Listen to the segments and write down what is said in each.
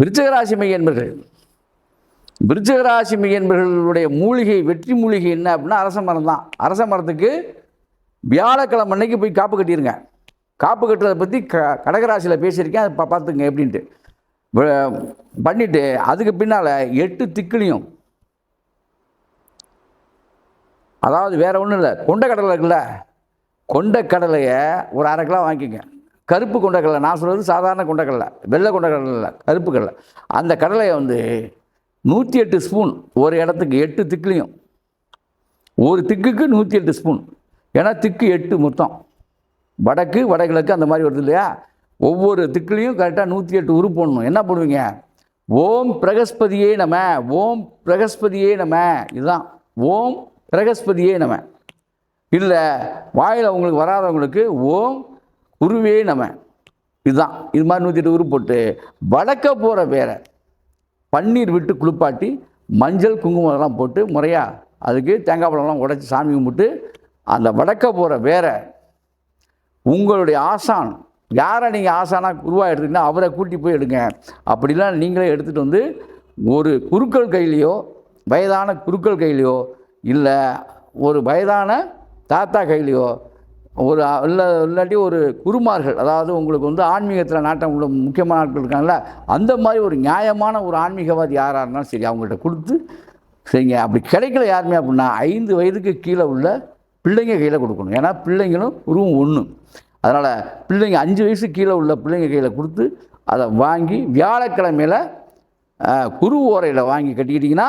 விருச்சகராசி மையன்பர்கள் விருச்சகராசி மையன்பர்களுடைய மூலிகை வெற்றி மூலிகை என்ன அப்படின்னா அரச மரம் தான். அரச மரத்துக்கு வியாழக்கிழமை அன்னைக்கு போய் காப்பு கட்டிடுங்க காப்பு கட்டுறதை பற்றி க கடகராசியில் பேசியிருக்கேன் அதை பார்த்துங்க எப்படின்ட்டு. பண்ணிட்டு அதுக்கு பின்னால் எட்டு திக்குலையும். அதாவது வேற ஒன்றும் இல்லை கொண்டக்கடலை இருக்குல்ல கொண்டக்கடலையை ஒரு அரை கிலோ வாங்கிக்கங்க. கருப்பு கொண்டக்கடலை. நான் சொல்கிறது சாதாரண கொண்டக்கடலை. வெள்ளை கொண்டக்கடலை இல்லை கருப்பு கடலை. அந்த கடலையை வந்து நூற்றி எட்டு ஸ்பூன் ஒரு இடத்துக்கு எட்டு திக்குலையும். ஒரு திக்குக்கு நூற்றி எட்டு ஸ்பூன். ஏன்னா திக்கு எட்டு மொத்தம். வடக்கு வடகிழக்கு அந்த மாதிரி வருது இல்லையா? ஒவ்வொரு திக்குலையும் கரெக்டாக நூற்றி எட்டு உரு போடணும். என்ன பண்ணுவீங்க ஓம் பிரகஸ்பதியே நம. ஓம் பிரகஸ்பதியே நம. இதுதான். ஓம் பிரகஸ்பதியே நம. இல்லை வாயில் உங்களுக்கு வராதவங்களுக்கு ஓம் குருவே நம்ம இதுதான். இது மாதிரி நூற்றி எட்டு உரு போட்டு வடக்க போகிற பேரை பன்னீர் விட்டு குளிப்பாட்டி மஞ்சள் குங்குமம் எல்லாம் போட்டு முறையாக அதுக்கு தேங்காய் பழம்லாம் உடைச்சி சாமி கும்பிட்டு அந்த வடக்க போகிற வேற. உங்களுடைய ஆசான் யாரை நீங்கள் ஆசானாக குருவாக எடுத்துக்கிட்டா அவரை கூட்டி போய் எடுங்க. அப்படிலாம் நீங்களே எடுத்துகிட்டு வந்து ஒரு குருக்கள் கையிலையோ வயதான குருக்கள் கையிலையோ இல்லை ஒரு வயதான தாத்தா கையிலையோ ஒரு இல்லை இல்லாட்டி ஒரு குருமார்கள் அதாவது உங்களுக்கு வந்து ஆன்மீகத்தில் நாட்டம் உள்ள முக்கியமான ஆட்கள் இருக்காங்கல்ல அந்த மாதிரி ஒரு நியாயமான ஒரு ஆன்மீகவாதி யாராக இருந்தாலும் சரி அவங்கள்ட்ட கொடுத்து சரிங்க அப்படி கிடைக்கல யாருமே அப்படின்னா ஐந்து வயதுக்கு கீழே உள்ள பிள்ளைங்க கையில் கொடுக்கணும். ஏன்னா பிள்ளைங்களும் உருவம் ஒன்று அதனால் பிள்ளைங்க அஞ்சு வயசு கீழே உள்ள பிள்ளைங்க கையில் கொடுத்து அதை வாங்கி வியாழக்கிழமையில் குரு ஓரையில் வாங்கி கட்டிக்கிட்டிங்கன்னா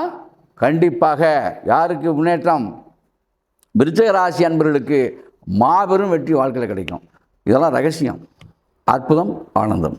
கண்டிப்பாக யாருக்கு முன்னேற்றம்? விருச்சக ராசி அன்பர்களுக்கு மாபெரும் வெற்றி வாழ்க்கையில் கிடைக்கும். இதெல்லாம் ரகசியம். அற்புதம் ஆனந்தம்.